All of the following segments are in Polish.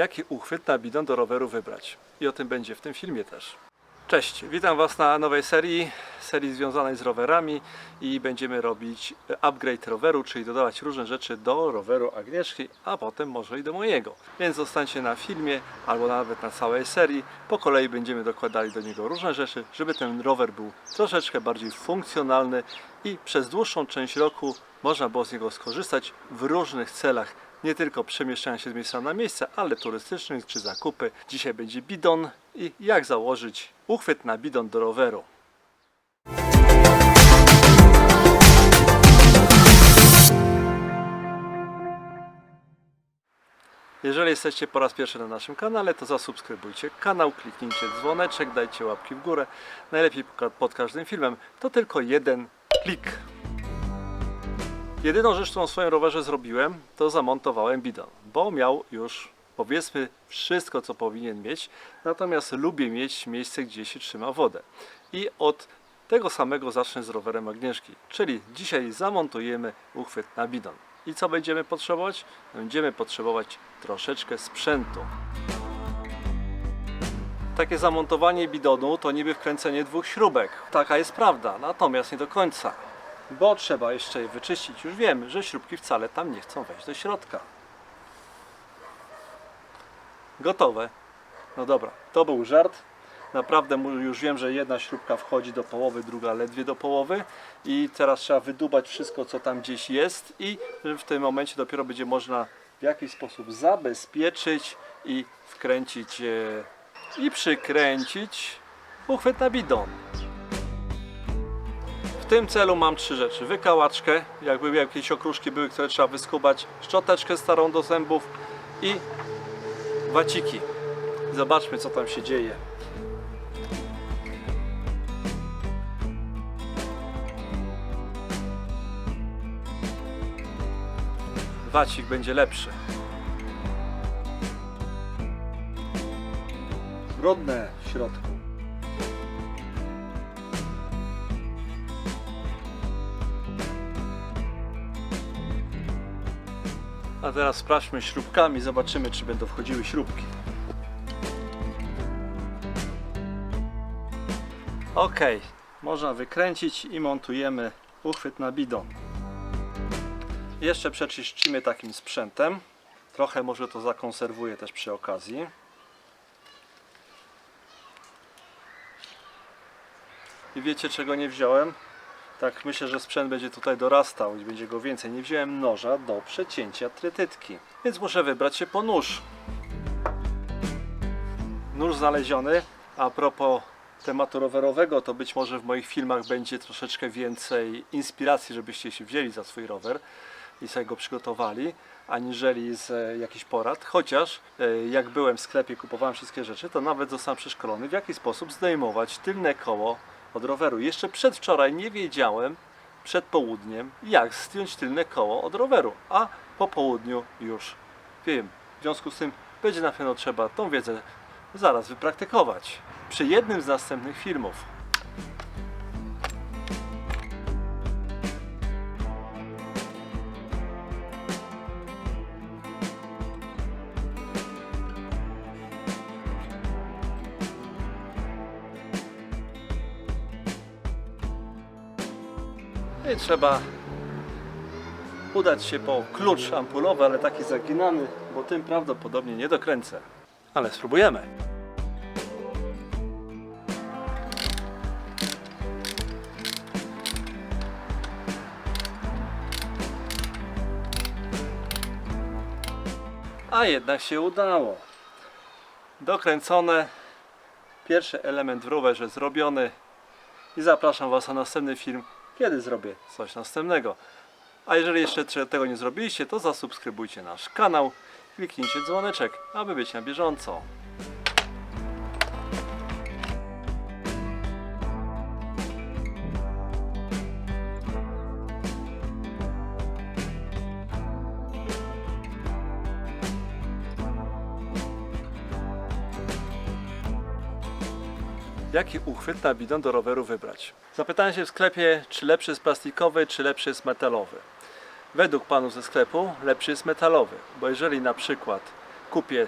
jaki uchwyt na bidon do roweru wybrać. I o tym będzie w tym filmie też. Cześć, witam Was na nowej serii, serii związanej z rowerami i będziemy robić upgrade roweru, czyli dodawać różne rzeczy do roweru Agnieszki, a potem może i do mojego. Więc zostańcie na filmie albo nawet na całej serii. Po kolei będziemy dokładali do niego różne rzeczy, żeby ten rower był troszeczkę bardziej funkcjonalny i przez dłuższą część roku można było z niego skorzystać w różnych celach. Nie tylko przemieszczania się z miejsca na miejsce, ale turystycznych czy zakupy. Dzisiaj będzie bidon i jak założyć uchwyt na bidon do roweru. Jeżeli jesteście po raz pierwszy na naszym kanale, to zasubskrybujcie kanał, kliknijcie dzwoneczek, dajcie łapki w górę. Najlepiej pod każdym filmem to tylko jeden klik. Jedyną rzecz, którą w swoim rowerze zrobiłem, to zamontowałem bidon, bo miał już powiedzmy wszystko, co powinien mieć, natomiast lubię mieć miejsce, gdzie się trzyma wodę. I od tego samego zacznę z rowerem Agnieszki, czyli dzisiaj zamontujemy uchwyt na bidon. I co będziemy potrzebować? Będziemy potrzebować troszeczkę sprzętu. Takie zamontowanie bidonu to niby wkręcenie dwóch śrubek. Taka jest prawda, natomiast nie do końca. Bo trzeba jeszcze je wyczyścić. Już wiem, że śrubki wcale tam nie chcą wejść do środka. Gotowe. No dobra, to był żart. Naprawdę już wiem, że jedna śrubka wchodzi do połowy, druga ledwie do połowy i teraz trzeba wydubać wszystko, co tam gdzieś jest i w tym momencie dopiero będzie można w jakiś sposób zabezpieczyć i wkręcić e, i przykręcić uchwyt na bidon. Tym celu mam trzy rzeczy. Wykałaczkę, jakby jakieś okruszki były, które trzeba wyskubać, szczoteczkę starą do zębów i waciki. Zobaczmy, co tam się dzieje. Wacik będzie lepszy. Brudne w środku. A teraz sprawdźmy śrubkami, zobaczymy czy będą wchodziły śrubki. Ok, można wykręcić i montujemy uchwyt na bidon. Jeszcze przeczyścimy takim sprzętem. Trochę może to zakonserwuję też przy okazji. I wiecie czego nie wziąłem? Tak myślę, że sprzęt będzie tutaj dorastał i będzie go więcej. Nie wziąłem noża do przecięcia trytytki. Więc muszę wybrać się po nóż. Nóż znaleziony. A propos tematu rowerowego, to być może w moich filmach będzie troszeczkę więcej inspiracji, żebyście się wzięli za swój rower i sobie go przygotowali, aniżeli z e, jakichś porad. Chociaż e, jak byłem w sklepie, kupowałem wszystkie rzeczy, to nawet zostałem przeszkolony, w jaki sposób zdejmować tylne koło od roweru. Jeszcze przedwczoraj nie wiedziałem, przed południem, jak zdjąć tylne koło od roweru, a po południu już wiem. W związku z tym będzie na pewno trzeba tą wiedzę zaraz wypraktykować przy jednym z następnych filmów. I trzeba udać się po klucz ampulowy, ale taki zaginany, bo tym prawdopodobnie nie dokręcę. Ale spróbujemy. A jednak się udało. Dokręcone. Pierwszy element w rowerze zrobiony. I zapraszam Was na następny film, kiedy zrobię coś następnego. A jeżeli jeszcze tego nie zrobiliście, to zasubskrybujcie nasz kanał, kliknijcie dzwoneczek, aby być na bieżąco. Jaki uchwyt na bidon do roweru wybrać? Zapytałem się w sklepie, czy lepszy jest plastikowy, czy lepszy jest metalowy. Według panów ze sklepu lepszy jest metalowy, bo jeżeli na przykład kupię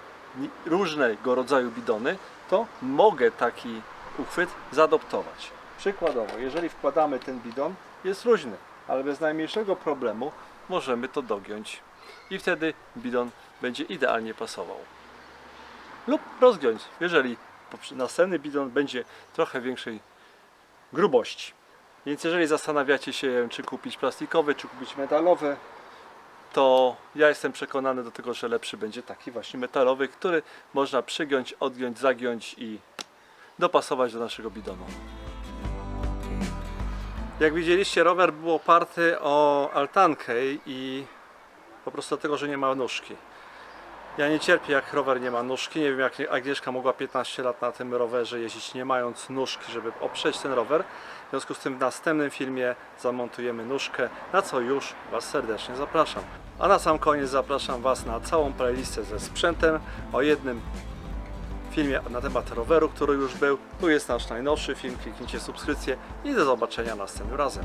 różnego rodzaju bidony, to mogę taki uchwyt zaadoptować. Przykładowo, jeżeli wkładamy ten bidon, jest luźny, ale bez najmniejszego problemu możemy to dogiąć i wtedy bidon będzie idealnie pasował. Lub rozgiąć, jeżeli następny bidon będzie trochę większej grubości. Więc jeżeli zastanawiacie się, czy kupić plastikowy, czy kupić metalowy, to ja jestem przekonany do tego, że lepszy będzie taki właśnie metalowy, który można przygiąć, odgiąć, zagiąć i dopasować do naszego bidonu. Jak widzieliście, rower był oparty o altankę i po prostu dlatego, że nie ma nóżki. Ja nie cierpię, jak rower nie ma nóżki. Nie wiem, jak Agnieszka mogła 15 lat na tym rowerze jeździć, nie mając nóżki, żeby oprzeć ten rower. W związku z tym w następnym filmie zamontujemy nóżkę, na co już Was serdecznie zapraszam. A na sam koniec zapraszam Was na całą playlistę ze sprzętem o jednym filmie na temat roweru, który już był. Tu jest nasz najnowszy film, kliknijcie subskrypcję i do zobaczenia następnym razem.